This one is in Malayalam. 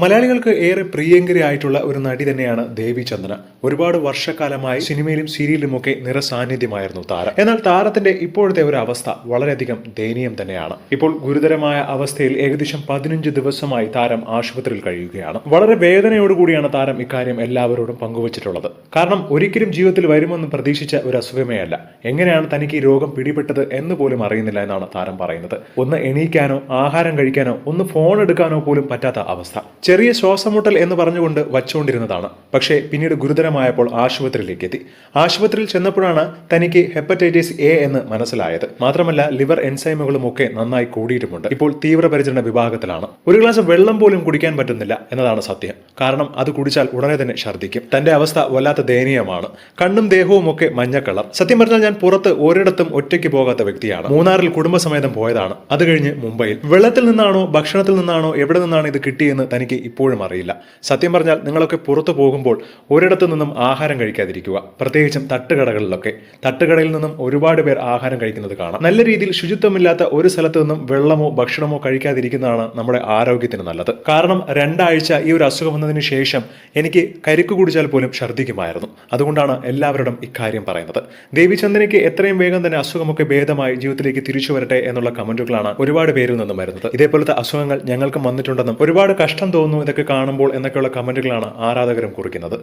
മലയാളികൾക്ക് ഏറെ പ്രിയങ്കരിയായിട്ടുള്ള ഒരു നടി തന്നെയാണ് ദേവി ചന്ദന. ഒരുപാട് വർഷക്കാലമായി സിനിമയിലും സീരിയലിലുമൊക്കെ നിറസാന്നിധ്യമായിരുന്നു താരം. എന്നാൽ താരത്തിന്റെ ഇപ്പോഴത്തെ ഒരു അവസ്ഥ വളരെയധികം ദയനീയം തന്നെയാണ്. ഇപ്പോൾ ഗുരുതരമായ അവസ്ഥയിൽ ഏകദേശം പതിനഞ്ച് ദിവസമായി താരം ആശുപത്രിയിൽ കഴിയുകയാണ്. വളരെ വേദനയോടുകൂടിയാണ് താരം ഇക്കാര്യം എല്ലാവരോടും പങ്കുവച്ചിട്ടുള്ളത്. കാരണം ഒരിക്കലും ജീവിതത്തിൽ വരുമെന്ന് പ്രതീക്ഷിച്ച ഒരു അസുഖമേ അല്ല. എങ്ങനെയാണ് തനിക്ക് ഈ രോഗം പിടിപെട്ടത് എന്ന് പോലും അറിയുന്നില്ല എന്നാണ് താരം പറയുന്നത്. ഒന്ന് എണീക്കാനോ ആഹാരം കഴിക്കാനോ ഒന്ന് ഫോൺ എടുക്കാനോ പോലും പറ്റാത്ത അവസ്ഥ. ചെറിയ ശ്വാസമുട്ടൽ എന്ന് പറഞ്ഞുകൊണ്ട് വച്ചുകൊണ്ടിരുന്നതാണ്. പക്ഷേ പിന്നീട് ഗുരുതരമായപ്പോൾ ആശുപത്രിയിലേക്ക് എത്തി ആശുപത്രിയിൽ ചെന്നപ്പോഴാണ് തനിക്ക് ഹെപ്പറ്റൈറ്റിസ് എ എന്ന് മനസ്സിലായത്. മാത്രമല്ല ലിവർ എൻസൈമുകളും ഒക്കെ നന്നായി കൂടിയിട്ടുമുണ്ട്. ഇപ്പോൾ തീവ്രപരിചരണ വിഭാഗത്തിലാണ്. ഒരു ഗ്ലാസ് വെള്ളം പോലും കുടിക്കാൻ പറ്റുന്നില്ല എന്നതാണ് സത്യം. കാരണം അത് കുടിച്ചാൽ ഉടനെ തന്നെ ഛർദ്ദിക്കും. തന്റെ അവസ്ഥ വല്ലാത്ത ദയനീയമാണ്. കണ്ണും ദേഹവും ഒക്കെ മഞ്ഞ കളർ സത്യം പറഞ്ഞാൽ ഞാൻ പുറത്ത് ഒരിടത്തും ഒറ്റയ്ക്ക് പോകാത്ത വ്യക്തിയാണ്. മൂന്നാറിൽ കുടുംബസമേതം പോയതാണ്. അത് കഴിഞ്ഞ് മുംബൈയിൽ. വെള്ളത്തിൽ നിന്നാണോ ഭക്ഷണത്തിൽ നിന്നാണോ എവിടെ നിന്നാണ് ഇത് കിട്ടിയെന്ന് തനിക്ക് ഇപ്പോഴും അറിയില്ല. സത്യം പറഞ്ഞാൽ നിങ്ങളൊക്കെ പുറത്തു പോകുമ്പോൾ ഒരിടത്തു നിന്നും ആഹാരം കഴിക്കാതിരിക്കുക. പ്രത്യേകിച്ചും തട്ടുകടകളിലൊക്കെ. തട്ടുകടയിൽ നിന്നും ഒരുപാട് പേർ ആഹാരം കഴിക്കുന്നത് കാണാം. നല്ല രീതിയിൽ ശുചിത്വമില്ലാത്ത ഒരു സ്ഥലത്തു നിന്നും വെള്ളമോ ഭക്ഷണമോ കഴിക്കാതിരിക്കുന്നതാണ് നമ്മുടെ ആരോഗ്യത്തിന് നല്ലത്. കാരണം രണ്ടാഴ്ച ഈ ഒരു അസുഖം വന്നതിന് ശേഷം എനിക്ക് കരിക്ക് കുടിച്ചാൽ പോലും ഛർദ്ദിക്കുമായിരുന്നു. അതുകൊണ്ടാണ് എല്ലാവരോടും ഇക്കാര്യം പറയുന്നത്. ദേവിചന്ദനയ്ക്ക് എത്രയും വേഗം തന്നെ അസുഖമൊക്കെ ഭേദമായി ജീവിതത്തിലേക്ക് തിരിച്ചു വരട്ടെ എന്നുള്ള കമന്റുകളാണ് ഒരുപാട് പേരിൽ നിന്നും വരുന്നത്. ഇതേപോലത്തെ അസുഖങ്ങൾ ഞങ്ങൾക്കും വന്നിട്ടുണ്ടെന്നും ഒരുപാട് കഷ്ടം തോന്നുന്നു ഇതൊക്കെ കാണുമ്പോൾ എന്നൊക്കെയുള്ള കമന്റുകളാണ് ആരാധകരും കുറിക്കുന്നത്.